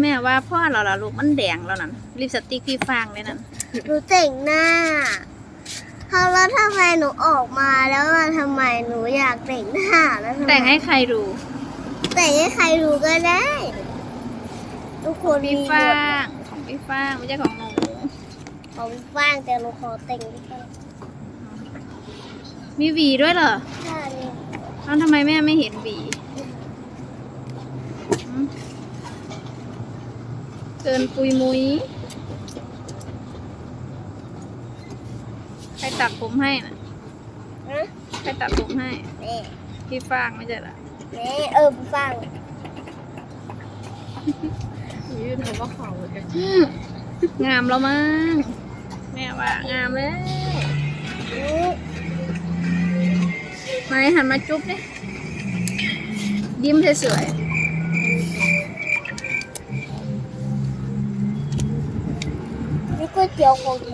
แม่ว่าพ่อเราล่ะลูกมันแดงแล้วนั่นลิปสติกพี่ฟางเลยนั่นหนูแต่งหน้าเขาแล้วทำไมหนูออกมาแล้วอะทำไมหนูอยากแต่งหน้าแล้วทำไมแต่งให้ใครดูแต่งให้ใครดูก็ได้ ทุกคนมีพี่หมฟาดงของพี่ฟางไม่ใช่ของหนูของฟ้างแต่หนูขอแต่งที่ฟ้างมีหวีด้วยเหรอใช่นี่แล้วทำไมแม่ไม่เห็นหวีหืม เกินปุยมุยใครตัดผมให้น่ะนะใครตัดผมให้ แม่พี่ฟางไม่ใช่เหรอแม่เออฟ้างยืนเขาก็เขาเลยงามแล้วมั้ง แม่ว่างามแล้วอืมไหนหันมาจุ๊บดิยิ้มสวยนี่ 这雕工挺